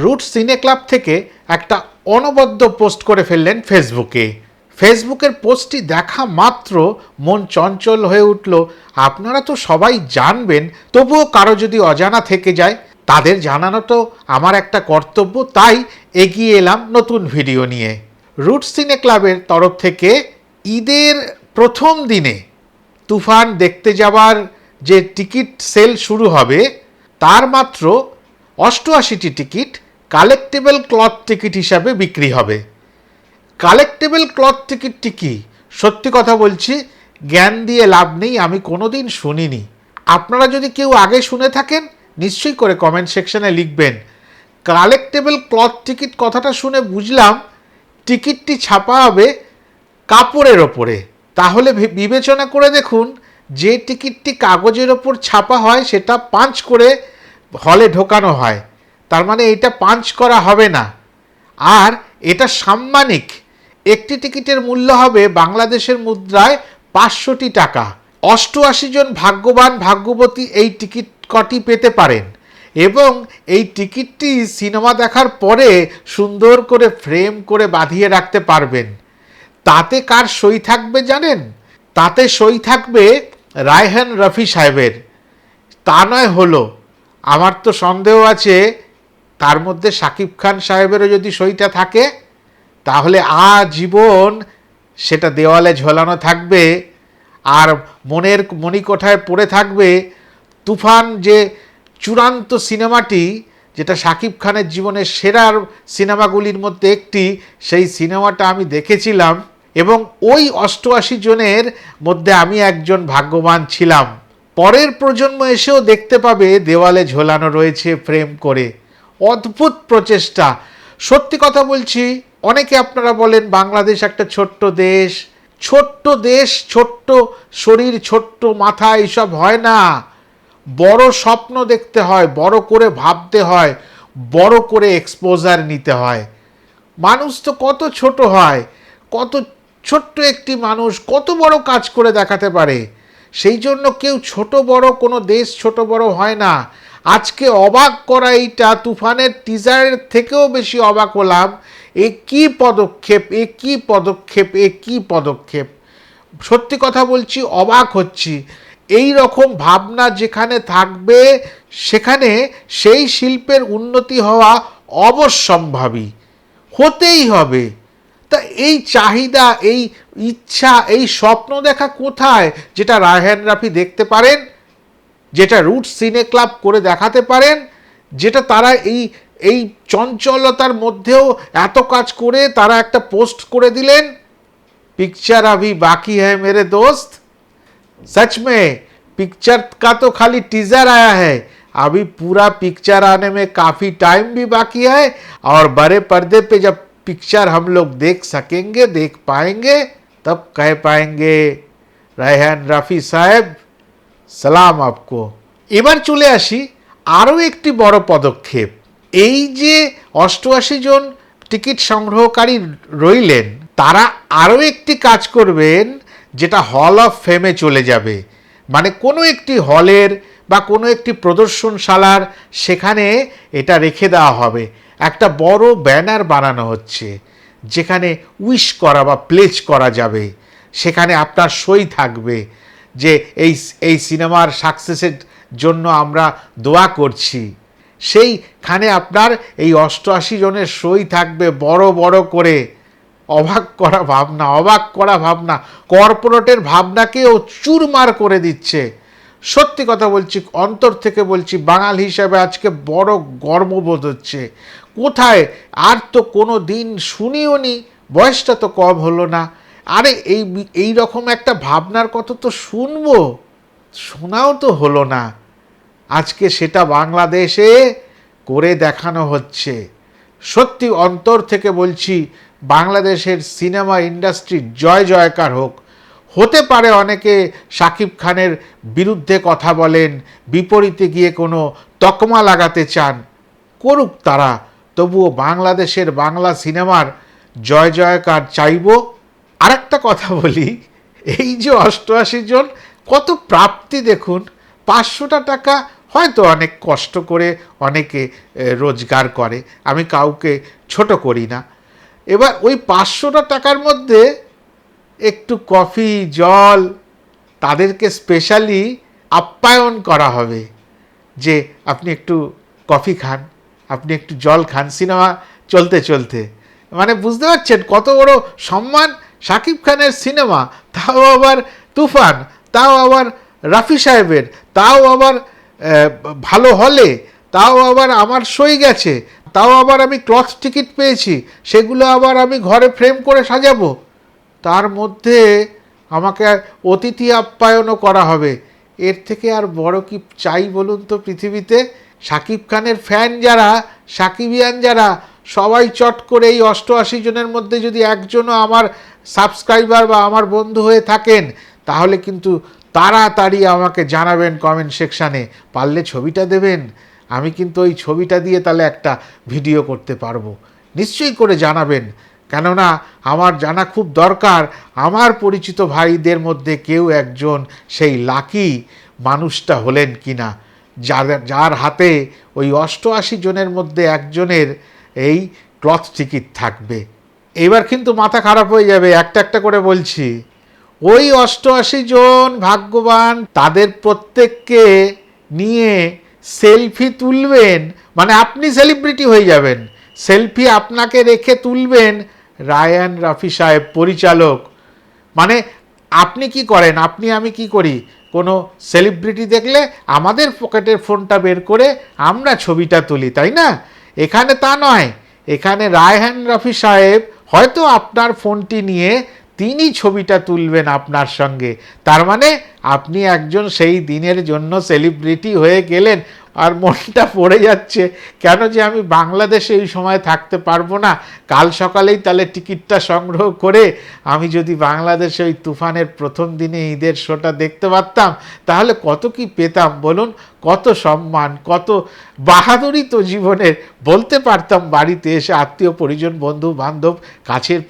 Root সিনে club থেকে একটা অনবদ্য পোস্ট করে ফেললেন ফেসবুকে। ফেসবুকের পোস্টটি দেখা মাত্র মন চঞ্চল হয়ে উঠল। আপনারা তো সবাই জানবেন, তবুও কারও যদি অজানা থেকে যায়, তাদের জানানো তো আমার একটা কর্তব্য, তাই এগিয়ে এলাম নতুন ভিডিও নিয়ে। রুট সিনে ক্লাবের তরফ থেকে ঈদের প্রথম দিনে তুফান দেখতে যাওয়ার যে টিকিট সেল শুরু হবে, তার মাত্র অষ্টআশিটি টিকিট কালেক্টেবল ক্লথ টিকিট হিসাবে বিক্রি হবে। কালেক্টেবল ক্লথ টিকিটটি কি? সত্যি কথা বলছি, জ্ঞান দিয়ে লাভ নেই, আমি কোনোদিন শুনিনি। আপনারা যদি কেউ আগে শুনে থাকেন, নিশ্চয়ই করে কমেন্ট সেকশনে লিখবেন। কালেক্টেবল ক্লথ টিকিট কথাটা শুনে বুঝলাম, টিকিটটি ছাপা হবে কাপড়ের ওপরে। তাহলে বিবেচনা করে দেখুন, যে টিকিটটি কাগজের ওপর ছাপা হয়, সেটা পাঁচ করে হলে ঢোকানো হয়। তার মানে এটা পাঞ্চ করা হবে না। আর এটা সাম্মানিক। একটি টিকিটের মূল্য হবে বাংলাদেশের মুদ্রায় পাঁচশোটি টাকা। অষ্টআশি জন ভাগ্যবান ভাগ্যবতী এই টিকিট কটি পেতে পারেন। এবং এই টিকিটটি সিনেমা দেখার পরে সুন্দর করে ফ্রেম করে বাঁধিয়ে রাখতে পারবেন। তাতে কার সই থাকবে জানেন? তাতে সই থাকবে রায়হান রফি সাহেবের। তা নয় হলো আমার তো সন্দেহ আছে, তার মধ্যে সাকিব খান সাহেবেরও যদি সইটা থাকে, তাহলে আজীবন সেটা দেওয়ালে ঝোলানো থাকবে আর মনের মণিকোঠায় পড়ে থাকবে তুফান যে চূড়ান্ত সিনেমাটি, যেটা শাকিব খানের জীবনের সেরার সিনেমাগুলির মধ্যে একটি, সেই সিনেমাটা আমি দেখেছিলাম এবং ওই অষ্টআশি জনের মধ্যে আমি একজন ভাগ্যবান ছিলাম। পরের প্রজন্ম এসেও দেখতে পাবে দেওয়ালে ঝোলানো রয়েছে ফ্রেম করে। অদ্ভুত প্রচেষ্টা। সত্যি কথা বলছি, অনেকে আপনারা বলেন, বাংলাদেশ একটা ছোট্ট দেশ। ছোট্ট দেশ, ছোট্ট শরীর, ছোট্ট মাথা, এইসব হয় না। বড় স্বপ্ন দেখতে হয়, বড় করে ভাবতে হয়, বড় করে এক্সপোজার নিতে হয়। মানুষ তো কত ছোট হয়, কত ছোট্ট একটি মানুষ, কত বড় কাজ করে দেখাতে পারে। সেই জন্য কেউ ছোট বড়, কোনো দেশ ছোট বড় হয় না। আজকে অবাক করা এইটা তুফানের টিজারের থেকেও বেশি অবাক হলাম। এ কী পদক্ষেপ, এ কী পদক্ষেপ, এ কী পদক্ষেপ? সত্যি কথা বলছি, অবাক হচ্ছি। এই রকম ভাবনা যেখানে থাকবে, সেখানে সেই শিল্পের উন্নতি হওয়া অবশ্যম্ভাবী। হতেই হবে। তা এই চাহিদা, এই ইচ্ছা এই স্বপ্ন দেখা কোথায় যেটা রায়হান রাফি দেখতে পারেন যেটা রুট সিনে ক্লাব করে দেখাতে পারেন যেটা তারা এই এই চঞ্চলতার মধ্যেও এত কাজ করে তারা একটা পোস্ট করে দিলেন पिक्चर अभी बाकी है मेरे दोस्त सच में पिक्चर का तो खाली टीजर आया है अभी पूरा पिक्चर आने में काफ़ी टाइम भी बाकी है और बड़े पर्दे पे जब पिक्चर हम लोग देख सकेंगे देख पाएंगे तब कह पाएंगे रेहान रफ़ी साहब সালাম আপকো এবার চলে আসি আরও একটি বড় পদক্ষেপ এই যে অষ্টআশি জন টিকিট সংগ্রহকারী রইলেন তারা আরও একটি কাজ করবেন যেটা হল অফ ফেমে চলে যাবে মানে কোনো একটি হলের বা কোনো একটি প্রদর্শনশালার সেখানে এটা রেখে দেওয়া হবে একটা বড় ব্যানার বানানো হচ্ছে যেখানে উইশ করা বা প্লেজ করা যাবে, সেখানে আপনার সই থাকবে যে এই এই সিনেমার সাকসেসের জন্য আমরা দোয়া করছি। সেইখানে আপনার এই অষ্টআশি জনের সই থাকবে বড় বড় করে। অবাক করা ভাবনা, অবাক করা ভাবনা। কর্পোরেটের ভাবনাকেও চুরমার করে দিচ্ছে। সত্যি কথা বলছি, অন্তর থেকে বলছি, বাঙাল হিসাবে আজকে বড় গর্ববোধ হচ্ছে। কোথায়? আর তো কোনো দিন শুনিও নি। বয়সটা তো কম হলো না। আরে, এই এই রকম একটা ভাবনার কথা তো শুনব। শোনাও তো হলো না। আজকে সেটা বাংলাদেশে করে দেখানো হচ্ছে। সত্যি অন্তর থেকে বলছি, বাংলাদেশের সিনেমা ইন্ডাস্ট্রির জয় জয়কার হোক। হতে পারে অনেকে শাকিব খানের বিরুদ্ধে কথা বলেন, বিপরীতে গিয়ে কোনো তকমা লাগাতে চান। করুক তারা। তবুও বাংলাদেশের বাংলা সিনেমার জয় জয়কার চাইব। আরেকটা কথা বলি, এই যে অষ্টআশি জন, কত প্রাপ্তি দেখুন, পাঁচশোটা টাকা হয়তো অনেক কষ্ট করে অনেকে রোজগার করে, আমি কাউকে ছোট করি না। এবার ওই পাঁচশোটা টাকার মধ্যে একটু কফি, জল, তাদেরকে স্পেশালি আপ্যায়ন করা হবে, যে আপনি একটু কফি খান। আপনি একটু জল খান, সিনেমা চলতে চলতে। মানে বুঝতে পারছেন কত বড় সম্মান শাকিব খানের সিনেমা, তাও আবার তুফান, তাও আবার রাফি সাহেবের, তাও আবার ভালো হলে, তাও আবার আমার সই গেছে, তাও আবার আমি ক্লথ টিকিট পেয়েছি, সেগুলো আবার আমি ঘরে ফ্রেম করে সাজাবো। তার মধ্যে আমাকে অতিথি আপ্যায়নও করা হবে। এর থেকে আর বড় কি চাই বলুন তো পৃথিবীতে? সাকিব খানের ফ্যান যারা, সাকিবিয়ান যারা, সবাই চট করে এই অষ্টআশি জনের মধ্যে যদি একজনও আমার সাবস্ক্রাইবার বা আমার বন্ধু হয়ে থাকেন, তাহলে কিন্তু তাড়াতাড়ি আমাকে জানাবেন কমেন্ট সেকশানে পারলে ছবিটা দেবেন। আমি কিন্তু ওই ছবিটা দিয়ে তাহলে একটা ভিডিও করতে পারব। নিশ্চয়ই করে জানাবেন। কেননা আমার জানা খুব দরকার, আমার পরিচিত ভাইদের মধ্যে কেউ একজন সেই লাকি মানুষটা হলেন কিনা। যার যার হাতে ওই অষ্টআশি জনের মধ্যে একজনের এই ক্লথ টিকিট থাকবে। এবার কিন্তু মাথা খারাপ হয়ে যাবে, একটা একটা করে বলছি। ওই অষ্টআশি জন ভাগ্যবান তাদের প্রত্যেককে নিয়ে সেলফি তুলবেন মানে আপনি সেলিব্রিটি হয়ে যাবেন। সেলফি আপনাকে রেখে তুলবেন রায়ান রাফি সাহেব, পরিচালক। মানে আপনি কি করেন? আপনি, আমি কি করি? কোনো সেলিব্রিটি দেখলে আমাদের পকেটের ফোনটা বের করে আমরা ছবিটা তুলি, তাই না? এখানে তা নয়। এখানে রায়হান রফি সাহেব হয়তো আপনার ফোনটি নিয়ে তিনি ছবিটা তুলবেন আপনার সঙ্গে। তার মানে আপনি একজন সেই দিনের জন্য সেলিব্রিটি হয়ে গেলেন। আর মনটা পড়ে যাচ্ছে, কেন যে আমি বাংলাদেশে এই সময় থাকতে পারব না? কাল সকালেই তাহলে টিকিটটা সংগ্রহ করে আমি যদি বাংলাদেশে ওই তুফানের প্রথম দিনে ঈদের শোটা দেখতে পারতাম, তাহলে কত কি পেতাম বলুন? কত সম্মান, কত বাহাদুরি তো জীবনের। বলতে পারতাম বাড়িতে এসে আত্মীয়, পরিজন, বন্ধু, বান্ধব, কাছের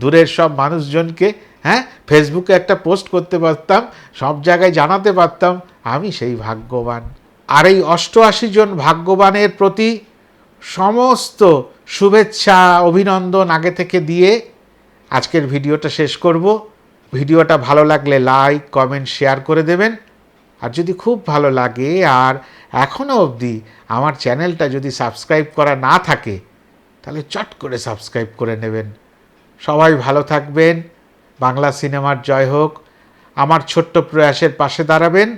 দূরের সব মানুষজনকে হ্যাঁ? ফেসবুকে একটা পোস্ট করতে পারতাম, সব জায়গায় জানাতে পারতাম, আমি সেই ভাগ্যবান। আর এই অষ্টআশি জন ভাগ্যবানের প্রতি সমস্ত শুভেচ্ছা, অভিনন্দন আগে থেকে দিয়ে আজকের ভিডিওটা শেষ করব। ভিডিওটা ভালো লাগলে লাইক, কমেন্ট, শেয়ার করে দেবেন। আর যদি খুব ভালো লাগে আর এখনও অবধি আমার চ্যানেলটা যদি সাবস্ক্রাইব করা না থাকে, তাহলে চট করে সাবস্ক্রাইব করে নেবেন। সবাই ভালো থাকবেন। বাংলা সিনেমার জয় হোক। আমার ছোট্ট প্রয়াসের পাশে দাঁড়াবেন।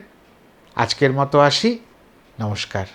আজকের মতো আসি। নমস্কার